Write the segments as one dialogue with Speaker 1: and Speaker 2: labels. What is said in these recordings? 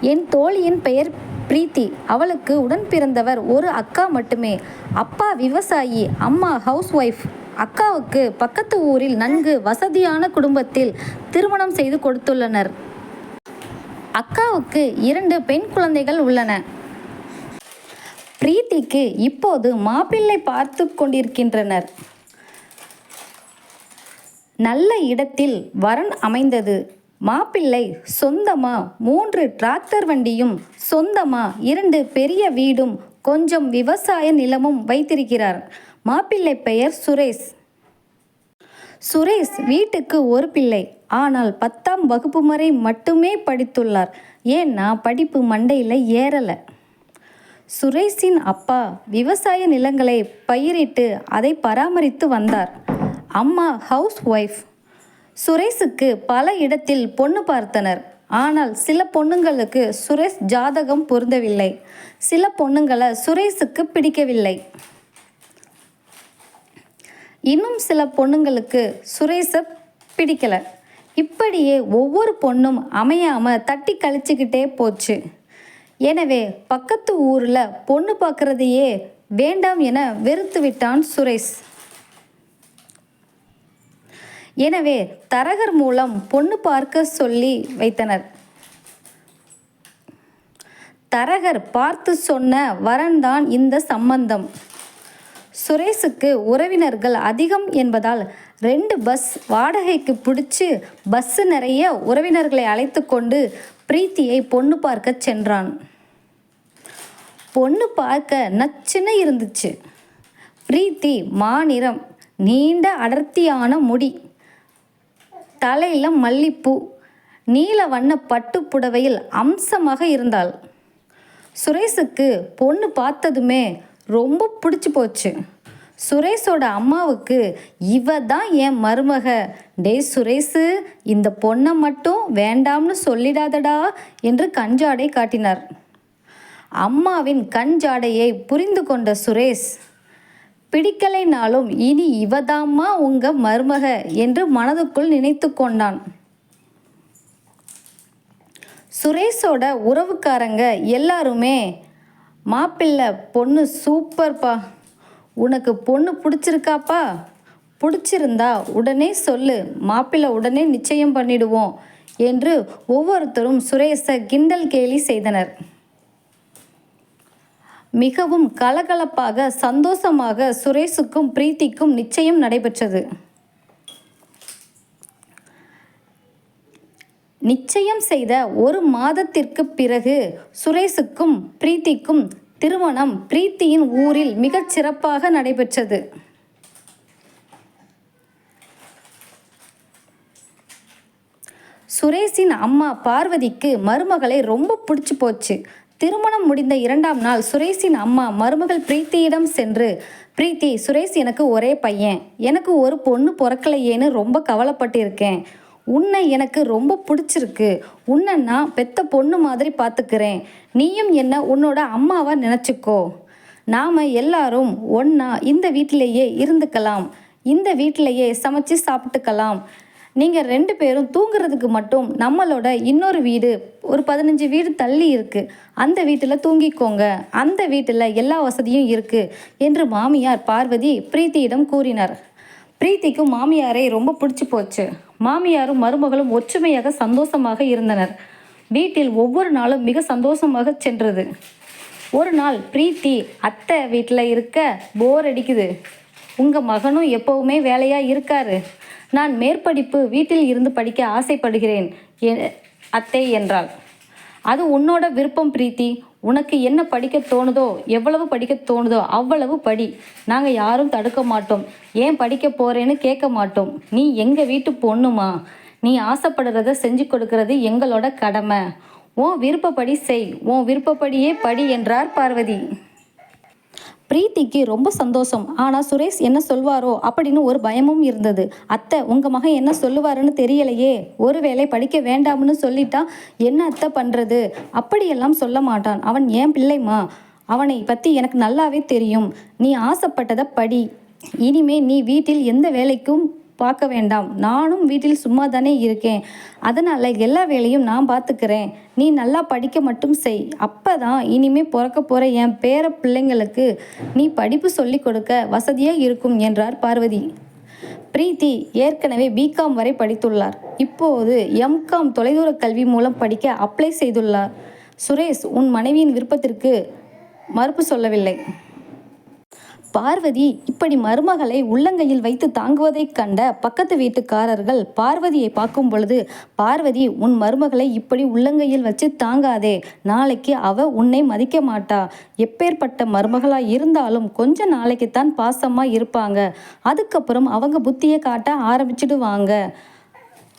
Speaker 1: என் தோழியின் பெயர் பிரீத்தி. அவளுக்கு உடன் பிறந்தவர் ஒரு அக்கா மட்டுமே. அப்பா விவசாயி அம்மா ஹவுஸ் ஒய்ஃப் அக்காவுக்கு பக்கத்து ஊரில் நன்கு வசதியான குடும்பத்தில் திருமணம் செய்து கொடுத்துள்ளனர். அக்காவுக்கு இரண்டு பெண் குழந்தைகள் உள்ளன. பிரீத்திக்கு இப்போது மாப்பிள்ளை பார்த்து கொண்டிருக்கின்றனர். நல்ல இடத்தில் வரன் அமைந்தது. மாப்பிள்ளை சொந்தமா மூன்று டிராக்டர் வண்டியும் சொந்தமா இரண்டு பெரிய வீடும் கொஞ்சம் விவசாய நிலமும் வைத்திருக்கிறார். மாப்பிள்ளை பெயர் சுரேஷ். சுரேஷ் வீட்டுக்கு ஒரு பிள்ளை. ஆனால் பத்தாம் வகுப்பு வரை மட்டுமே படித்துள்ளார். ஏன்னா படிப்பு மண்டையில் ஏறலை? சுரேஷின் அப்பா விவசாய நிலங்களை பயிரிட்டு அதை பராமரித்து வந்தார். அம்மா ஹவுஸ் ஒய்ஃப் சுரேஷுக்கு பல இடத்தில் பொண்ணு பார்த்தனர். ஆனால் சில பொண்ணுங்களுக்கு சுரேஷ் ஜாதகம் பொருந்தவில்லை. சில பொண்ணுங்களை சுரேஷுக்கு பிடிக்கவில்லை. இன்னும் சில பொண்ணுங்களுக்கு சுரேஷை பிடிக்கல. இப்படியே ஒவ்வொரு பொண்ணும் அமையாமல் தட்டி கழிச்சுக்கிட்டே போச்சு. எனவே பக்கத்து ஊரில் பொண்ணு பார்க்குறதையே வேண்டாம் என வெறுத்து விட்டான் சுரேஷ். எனவே தரகர் மூலம் பொண்ணு பார்க்க சொல்லி வைத்தனர். தரகர் பார்த்து சொன்ன வரன்தான் இந்த சம்பந்தம். சுரேஷுக்கு உறவினர்கள் அதிகம் என்பதால் ரெண்டு பஸ் வாடகைக்கு பிடிச்சு பஸ்ஸு நிறைய உறவினர்களை அழைத்து கொண்டு பிரீத்தியை பொண்ணு பார்க்க சென்றான். பொண்ணு பார்க்க நச்சுன்னு இருந்துச்சு. பிரீத்தி மாநிறம் நீண்ட அடர்த்தியான முடி. தலையில் மல்லிப்பூ நீல வண்ண பட்டுப் புடவையில் அம்சமாக இருந்தாள். சுரேஷுக்கு பொண்ணு பார்த்ததுமே ரொம்ப பிடிச்சி போச்சு. சுரேஷோட அம்மாவுக்கு இவ தான் என் மருமக. டேய் சுரேஷு இந்த பொண்ணை மட்டும் வேண்டாம்னு சொல்லிடாதடா என்று கஞ்சாடை காட்டினார். அம்மாவின் கஞ்சாடையை புரிந்து கொண்ட சுரேஷ் பிடிக்கலைனாலும் இனி இவதாம்மா உங்க மருமக என்று மனதுக்குள் நினைத்து கொண்டான். சுரேஷோட உறவுக்காரங்க எல்லாருமே மாப்பிள்ளை பொண்ணு சூப்பர்ப்பா. உனக்கு பொண்ணு பிடிச்சிருக்காப்பா? பிடிச்சிருந்தா உடனே சொல்லு. மாப்பிள்ளை உடனே நிச்சயம் பண்ணிடுவோம் என்று ஒவ்வொருத்தரும் சுரேஷை கிண்டல் கேலி செய்தனர். மிகவும் கலகலப்பாக சந்தோஷமாக சுரேஷுக்கும் பிரீத்திக்கும் நிச்சயம் நடைபெற்றது. நிச்சயம் செய்த ஒரு மாதத்திற்கு பிறகு சுரேஷுக்கும் பிரீத்திக்கும் திருமணம் பிரீத்தியின் ஊரில் மிகச் சிறப்பாக நடைபெற்றது. சுரேஷின் அம்மா பார்வதிக்கு மருமகளை ரொம்ப பிடிச்சு போச்சு. திருமணம் முடிந்த இரண்டாம் நாள் சுரேஷின் அம்மா மருமகள் பிரீத்தியிடம் சென்று பிரீத்தி சுரேஷ் எனக்கு ஒரே பையன். எனக்கு ஒரு பொண்ணு பிறக்கலையேன்னு ரொம்ப கவலைப்பட்டிருக்கேன். உன்னை எனக்கு ரொம்ப பிடிச்சிருக்கு. உன்னை நான் பெத்த பொண்ணு மாதிரி பார்த்துக்கிறேன் நீயும் என்ன உன்னோட அம்மாவா நினச்சிக்கோ. நாம் எல்லாரும் ஒன்றா இந்த வீட்டிலேயே இருந்துக்கலாம். இந்த வீட்டிலேயே சமைச்சு சாப்பிட்டுக்கலாம். நீங்கள் ரெண்டு பேரும் தூங்குறதுக்கு மட்டும் நம்மளோட இன்னொரு வீடு ஒரு பதினஞ்சு வீடு தள்ளி இருக்குது அந்த வீட்டில் தூங்கிக்கோங்க. அந்த வீட்டில் எல்லா வசதியும் இருக்குது என்று மாமியார் பார்வதி பிரீத்தியிடம் கூறினார். பிரீத்திக்கும் மாமியாரை ரொம்ப பிடிச்சி போச்சு. மாமியாரும் மருமகளும் ஒற்றுமையாக சந்தோஷமாக இருந்தனர். வீட்டில் ஒவ்வொரு நாளும் மிக சந்தோஷமாக சென்றது. ஒரு நாள் பிரீத்தி அத்தை வீட்டில் இருக்க போர் அடிக்குது. உங்கள் மகனும் எப்போவுமே வேலையாக இருக்காரு. நான் மேற்படிப்பு வீட்டில் இருந்து படிக்க ஆசைப்படுகிறேன் எ- அத்தை என்றாள். அது உன்னோட விருப்பம் பிரீத்தி. உனக்கு என்ன படிக்க தோணுதோ எவ்வளவு படிக்க தோணுதோ அவ்வளவு படி. நாங்கள் யாரும் தடுக்க மாட்டோம். ஏன் படிக்க போறேன்னு கேட்க மாட்டோம். நீ எங்கள் வீட்டு பொண்ணுமா? நீ ஆசைப்படுறத செஞ்சு கொடுக்கறது எங்களோட கடமை. உன் விருப்பப்படி செய். உன் விருப்பப்படியே படி என்றார் பார்வதி. பிரீத்திக்கு ரொம்ப சந்தோஷம். ஆனால் சுரேஷ் என்ன சொல்வாரோ அப்படின்னு ஒரு பயமும் இருந்தது. அத்தை உங்கள் மகன் என்ன சொல்லுவாருன்னு தெரியலையே. ஒருவேளை படிக்க வேண்டாம்னு சொல்லிட்டா என்ன அத்தை பண்ணுறது அப்படியெல்லாம் சொல்ல மாட்டான். அவன் ஏன் பிள்ளைமா அவனை பற்றி எனக்கு நல்லாவே தெரியும். நீ ஆசைப்பட்டதை படி. இனிமே நீ வீட்டில் எந்த வேலைக்கும் பார்க்க வேண்டாம். நானும் வீட்டில் சும்மா தானே இருக்கேன். அதனால் எல்லா வேலையும் நான் பார்த்துக்கிறேன். நீ நல்லா படிக்க மட்டும் செய். அப்போ தான் இனிமேல் பிறக்க போகிற என் பேர பிள்ளைங்களுக்கு நீ படிப்பு சொல்லிக் கொடுக்க வசதியாக இருக்கும் என்றார் பார்வதி. பிரீத்தி ஏற்கனவே பிகாம் வரை படித்துள்ளார். இப்போது எம்காம் தொலைதூர கல்வி மூலம் படிக்க அப்ளை செய்துள்ளார். சுரேஷ் உன் மனைவியின் விருப்பத்திற்கு மறுப்பு சொல்லவில்லை. பார்வதி இப்படி மருமகளை உள்ளங்கையில் வைத்து தாங்குவதைக் கண்ட பக்கத்து வீட்டுக்காரர்கள் பார்வதியை பார்க்கும் பொழுது பார்வதி உன் மருமகளை இப்படி உள்ளங்கையில் வச்சு தாங்காதே. நாளைக்கு அவ உன்னை மதிக்க மாட்டா. எப்பேற்பட்ட மருமகளா இருந்தாலும் கொஞ்ச நாளைக்குத்தான் பாசமா இருப்பாங்க. அதுக்கப்புறம் அவங்க புத்தியை காட்ட ஆரம்பிச்சிடுவாங்க.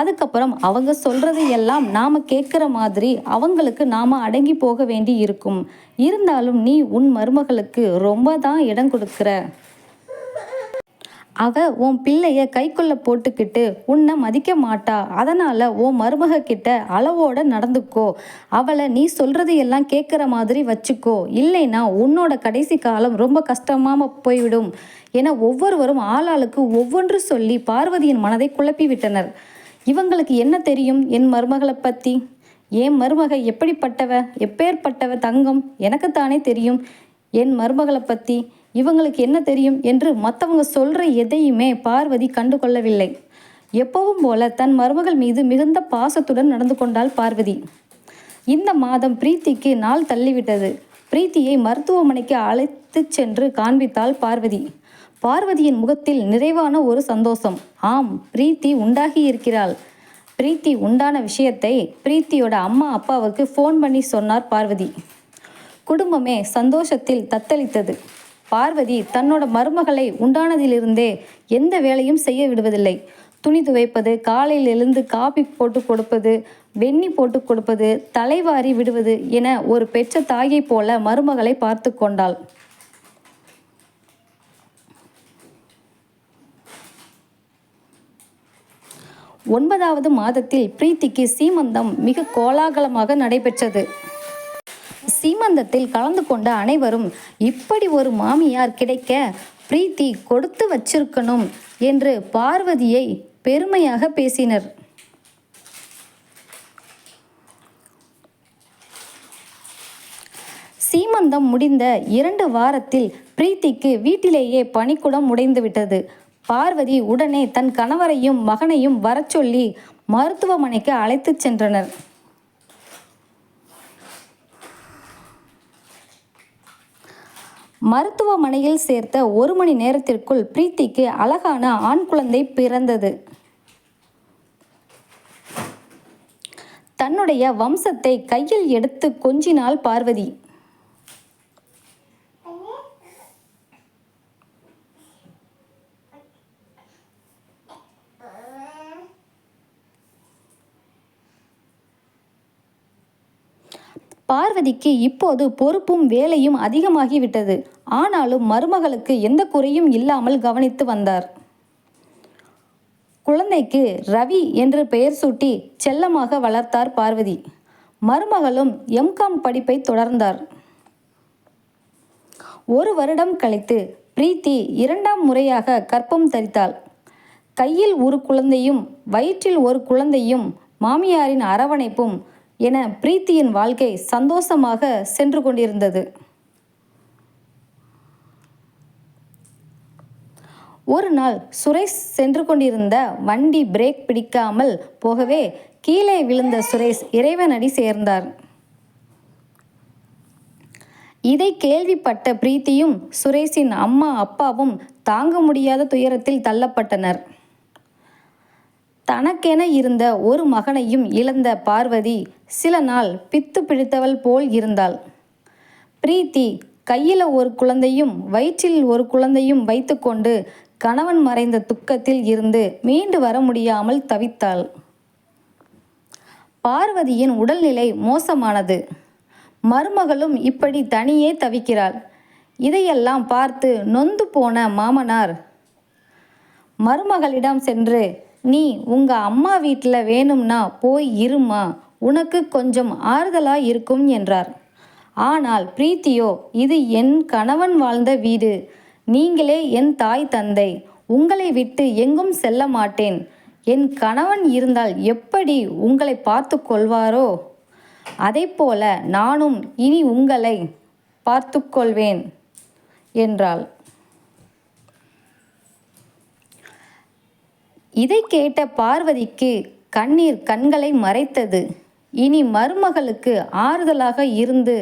Speaker 1: அதுக்கப்புறம் அவங்க சொல்றது எல்லாம் நாம கேட்குற மாதிரி அவங்களுக்கு நாம அடங்கி போக வேண்டி இருக்கும். இருந்தாலும் நீ உன் மருமகளுக்கு ரொம்ப தான் இடம் கொடுக்குற. அவ உன் பிள்ளைய கைக்குள்ள போட்டுக்கிட்டு உன்னை மதிக்க மாட்டா. அதனால உன் மருமக கிட்ட அளவோட நடந்துக்கோ. அவளை நீ சொல்றது எல்லாம் கேட்குற மாதிரி வச்சுக்கோ. இல்லைன்னா உன்னோட கடைசி காலம் ரொம்ப கஷ்டமாக போய்விடும். என ஒவ்வொருவரும் ஆளாளுக்கு ஒவ்வொன்று சொல்லி பார்வதியின் மனதை குழப்பி விட்டனர். இவங்களுக்கு என்ன தெரியும் என் மருமகளை பற்றி என் மருமக எப்படிப்பட்டவ எப்பேற்பட்டவ தங்கம் எனக்குத்தானே தெரியும். என் மருமகளை பற்றி இவங்களுக்கு என்ன தெரியும் என்று மற்றவங்க சொல்கிற எதையுமே பார்வதி கண்டு கொள்ளவில்லை எப்பவும் போல தன் மருமகள் மீது மிகுந்த பாசத்துடன் நடந்து கொண்டாள் பார்வதி. இந்த மாதம் பிரீத்திக்கு நாள் தள்ளிவிட்டது. பிரீத்தியை மருத்துவமனைக்கு அழைத்து சென்று காண்பித்தாள் பார்வதி. பார்வதியின் முகத்தில் நிறைவான ஒரு சந்தோஷம். ஆம் பிரீத்தி உண்டாகி இருக்கிறாள் பிரீத்தி உண்டான விஷயத்தை பிரீத்தியோட அம்மா அப்பாவுக்கு ஃபோன் பண்ணி சொன்னார் பார்வதி. குடும்பமே சந்தோஷத்தில் தத்தளித்தது. பார்வதி தன்னோட மருமகளை உண்டானதிலிருந்தே எந்த வேலையும் செய்ய விடுவதில்லை. துணி துவைப்பது காலையில் எழுந்து காபி போட்டு கொடுப்பது வெண்ணி போட்டு கொடுப்பது தலைவாரி விடுவது என ஒரு பெற்ற தாயைப் போல மருமகளை பார்த்து கொண்டாள். ஒன்பதாவது மாதத்தில் பிரீத்திக்கு சீமந்தம் மிக கோலாகலமாக நடைபெற்றது. சீமந்தத்தில் கலந்து கொண்ட அனைவரும் இப்படி ஒரு மாமியார் கிடைக்க பிரீத்தி கொடுத்து வச்சிருக்கணும் என்று பார்வதியை பெருமையாக பேசினர். சீமந்தம் முடிந்த இரண்டு வாரத்தில் பிரீத்திக்கு வீட்டிலேயே பனிக்குடம் உடைந்துவிட்டது. பார்வதி உடனே தன் கணவரையும் மகனையும் வரச்சொல்லி மருத்துவமனைக்கு அழைத்துச் சென்றனர். மருத்துவமனையில் சேர்த்த ஒரு மணி நேரத்திற்குள் பிரீத்திக்கு அழகான ஆண் குழந்தை பிறந்தது. தன்னுடைய வம்சத்தை கையில் எடுத்து கொஞ்சினாள் பார்வதி. பார்வதிக்கு இப்போது பொறுப்பும் வேலையும் அதிகமாகிவிட்டது. ஆனாலும் மருமகளுக்கு எந்த குறையும் இல்லாமல் கவனித்து வந்தார். குழந்தைக்கு ரவி என்று பெயர் சூட்டி செல்லமாக வளர்த்தார் பார்வதி. மருமகளும் எம்காம் படிப்பை தொடர்ந்தார். ஒரு வருடம் கழித்து பிரீத்தி இரண்டாம் முறையாக கற்பம் தரித்தாள். கையில் ஒரு குழந்தையும் வயிற்றில் ஒரு குழந்தையும் மாமியாரின் அரவணைப்பும் என பிரீத்தியின் வாழ்க்கை சந்தோஷமாக சென்று கொண்டிருந்தது. ஒரு நாள் சுரேஷ் சென்று கொண்டிருந்த வண்டி பிரேக் பிடிக்காமல் போகவே கீழே விழுந்த சுரேஷ் இறைவனடி சேர்ந்தார். இதை கேள்விப்பட்ட பிரீத்தியும் சுரேஷின் அம்மா அப்பாவும் தாங்க முடியாத துயரத்தில் தள்ளப்பட்டனர். தனக்கென இருந்த ஒரு மகனையும் இழந்த பார்வதி சில நாள் பித்து பிடித்தவள் போல் இருந்தாள். பிரீத்தி கையில் ஒரு குழந்தையும் வயிற்றில் ஒரு குழந்தையும் வைத்துக்கொண்டு கணவன் மறைந்த துக்கத்தில் இருந்து மீண்டு வர முடியாமல் தவித்தாள். பார்வதியின் உடல்நிலை மோசமானது. மருமகளும் இப்படி தனியே தவிக்கிறாள். இதையெல்லாம் பார்த்து நொந்து போன மாமனார் மருமகளிடம் சென்று நீ உங்கள் அம்மா வீட்டில் வேணும்னா போய் இருமா உனக்கு கொஞ்சம் ஆறுதலாக இருக்கும் என்றார். ஆனால் பிரீத்தியோ இது என் கணவன் வாழ்ந்த வீடு. நீங்களே என் தாய் தந்தை உங்களை விட்டு எங்கும் செல்ல மாட்டேன். என் கணவன் இருந்தால் எப்படி உங்களை பார்த்து கொள்வாரோ? அதைப்போல நானும் இனி உங்களை பார்த்து கொள்வேன் என்றாள். இதை கேட்ட பார்வதிக்கு கண்ணீர் கண்களை மறைத்தது. இனி மருமகளுக்கு ஆறுதலாக இருந்து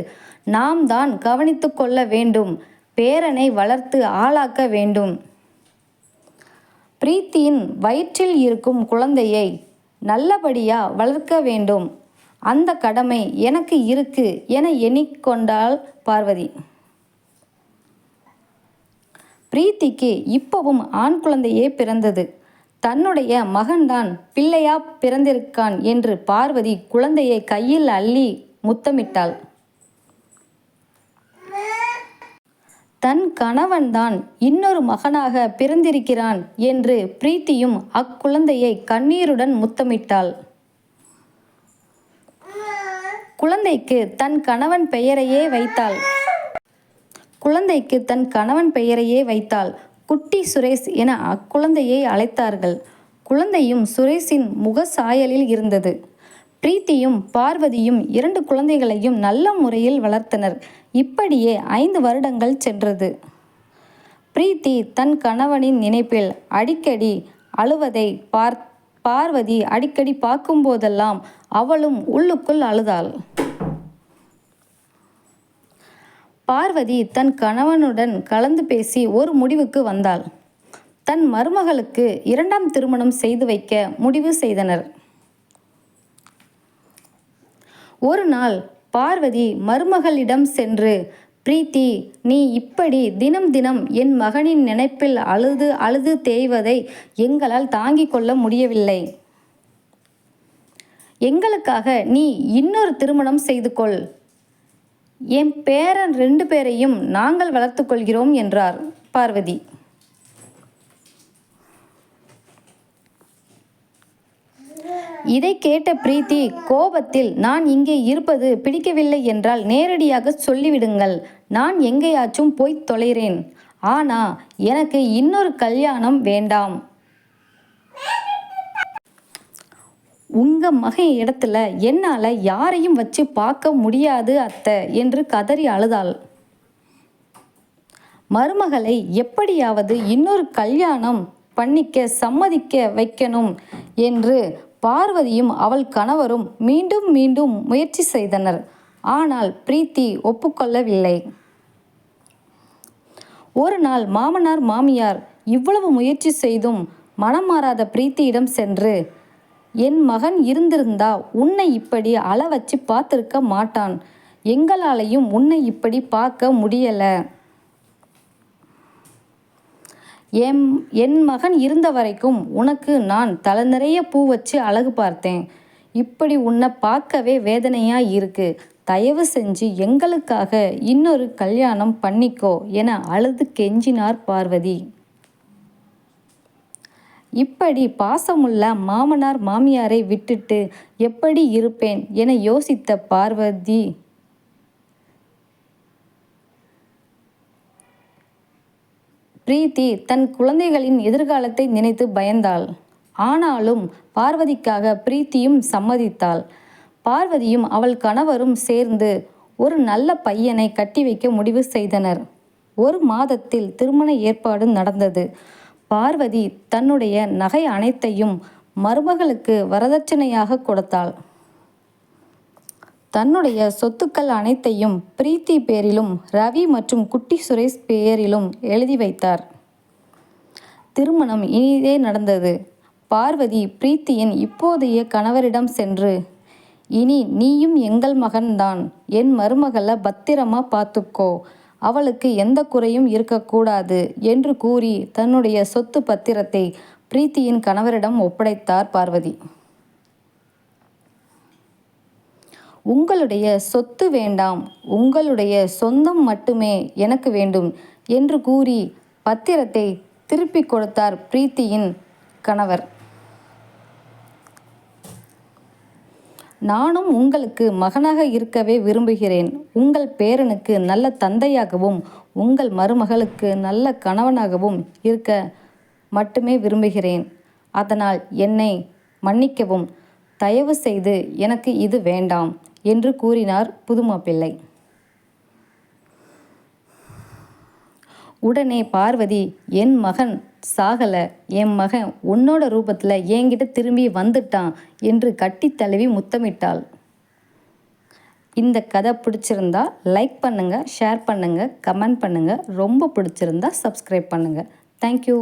Speaker 1: நாம் தான் கவனித்து கொள்ள வேண்டும் பேரனை வளர்த்து ஆளாக்க வேண்டும். பிரீத்தியின் வயிற்றில் இருக்கும் குழந்தையை நல்லபடியா வளர்க்க வேண்டும். அந்த கடமை எனக்கு இருக்கு என எண்ணிக்கொண்டாள் பார்வதி. பிரீத்திக்கு இப்பவும் ஆண் குழந்தையே பிறந்தது. தன்னுடைய மகன்தான் பிள்ளையா பிறந்திருக்கான் என்று பார்வதி குழந்தையை கையில் அள்ளி முத்தமிட்டாள். தன் கணவன்தான் இன்னொரு மகனாக பிறந்திருக்கிறான் என்று பிரீத்தியும் அக்குழந்தையை கண்ணீருடன் முத்தமிட்டாள். குழந்தைக்கு தன் கணவன் பெயரையே வைத்தாள். குழந்தைக்கு தன் கணவன் பெயரையே வைத்தாள். குட்டி சுரேஷ் என அக்குழந்தையை அழைத்தார்கள். குழந்தையும் சுரேஷின் முக சாயலில் இருந்தது. பிரீத்தியும் பார்வதியும் இரண்டு குழந்தைகளையும் நல்ல முறையில் வளர்த்தனர். இப்படியே ஐந்து வருடங்கள் சென்றது. பிரீத்தி தன் கணவனின் நினைப்பில் அடிக்கடி அழுவதை பார் பார்வதி அடிக்கடி பார்க்கும்போதெல்லாம் அவளும் உள்ளுக்குள் அழுதாள். பார்வதி தன் கணவனுடன் கலந்து பேசி ஒரு முடிவுக்கு வந்தாள். தன் மருமகளுக்கு இரண்டாம் திருமணம் செய்து வைக்க முடிவு செய்தனர். ஒரு நாள் பார்வதி மருமகளிடம் சென்று பிரீத்தி நீ இப்படி தினம் தினம் என் மகனின் நினைப்பில் அழுது அழுது தேய்வதை எங்களால் தாங்கிக் கொள்ள முடியவில்லை. எங்களுக்காக நீ இன்னொரு திருமணம் செய்து கொள். என் பேரன் ரெண்டு பேரையும் நாங்கள் வளர்த்துக்கொள்கிறோம் என்றார் பார்வதி. இதை கேட்ட பிரீத்தி கோபத்தில் நான் இங்கே இருப்பது பிடிக்கவில்லை என்றால் நேரடியாக சொல்லிவிடுங்கள். நான் எங்கேயாச்சும் போய் தொலைகிறேன் ஆனா எனக்கு இன்னொரு கல்யாணம் வேண்டாம். உங்கள் மகன் இடத்துல என்னால் யாரையும் வச்சு பார்க்க முடியாது அத்தை என்று கதறி அழுதாள். மருமகளை எப்படியாவது இன்னொரு கல்யாணம் பண்ணிக்க சம்மதிக்க வைக்கணும் என்று பார்வதியும் அவள் கணவரும் மீண்டும் மீண்டும் முயற்சி செய்தனர். ஆனால் பிரீத்தி ஒப்புக்கொள்ளவில்லை. ஒரு நாள் மாமனார் மாமியார் இவ்வளவு முயற்சி செய்தும் மனம் மாறாத பிரீத்தியிடம் சென்று என் மகன் இருந்திருந்தா உன்னை இப்படி அள வச்சு பார்த்துருக்க மாட்டான். எங்களாலையும் உன்னை இப்படி பார்க்க முடியலை. என் என் மகன் இருந்த வரைக்கும் உனக்கு நான் தலை நிறைய பூ வச்சு அழகு பார்த்தேன். இப்படி உன்னை பார்க்கவே வேதனையாக இருக்கு. தயவு செஞ்சு எங்களுக்காக இன்னொரு கல்யாணம் பண்ணிக்கோ என அழுது கெஞ்சினார் பார்வதி. இப்படி பாசமுள்ள மாமனார் மாமியாரை விட்டுட்டு எப்படி இருப்பேன் என யோசித்த பார்வதி? பிரீத்தி தன் குழந்தைகளின் எதிர்காலத்தை நினைத்து பயந்தாள். ஆனாலும் பார்வதிக்காக பிரீத்தியும் சம்மதித்தாள். பார்வதியும் அவள் கணவரும் சேர்ந்து ஒரு நல்ல பையனை கட்டி வைக்க முடிவு செய்தனர். ஒரு மாதத்தில் திருமண ஏற்பாடு நடந்தது. பார்வதி தன்னுடைய நகை அனைத்தையும் மருமகளுக்கு வரதட்சணையாக கொடுத்தாள். தன்னுடைய சொத்துக்கள் அனைத்தையும் பிரீத்தி பேரிலும் ரவி மற்றும் குட்டி சுரேஷ் பெயரிலும் எழுதி வைத்தார். திருமணம் இனிதே நடந்தது. பார்வதி பிரீத்தியின் இப்போதைய கணவரிடம் சென்று இனி நீயும் எங்கள் மகன்தான். என் மருமகளை பத்திரமா பார்த்துக்கோ. அவளுக்கு எந்த குறையும் இருக்கக்கூடாது என்று கூறி தன்னுடைய சொத்து பத்திரத்தை பிரீத்தியின் கணவரிடம் ஒப்படைத்தார் பார்வதி. உங்களுடைய சொத்து வேண்டாம் உங்களுடைய சொந்தம் மட்டுமே எனக்கு வேண்டும் என்று கூறி பத்திரத்தை திருப்பி கொடுத்தார் பிரீத்தியின் கணவர். நானும் உங்களுக்கு மகனாக இருக்கவே விரும்புகிறேன். உங்கள் பேரனுக்கு நல்ல தந்தையாகவும் உங்கள் மருமகளுக்கு நல்ல கணவனாகவும் இருக்க மட்டுமே விரும்புகிறேன். அதனால் என்னை மன்னிக்கவும். தயவு செய்து எனக்கு இது வேண்டாம் என்று கூறினார் புதுமாப்பிள்ளை. உடனே பார்வதி என் மகன் சாகலை. என் மகன் உன்னோட ரூபத்தில் என்கிட்ட திரும்பி வந்துட்டான் என்று கட்டித் தழுவி முத்தமிட்டாள். இந்த கதை பிடிச்சிருந்தா லைக் பண்ணுங்கள் ஷேர் பண்ணுங்கள் கமெண்ட் பண்ணுங்கள் ரொம்ப பிடிச்சிருந்தா சப்ஸ்கிரைப் பண்ணுங்கள் தேங்க்யூ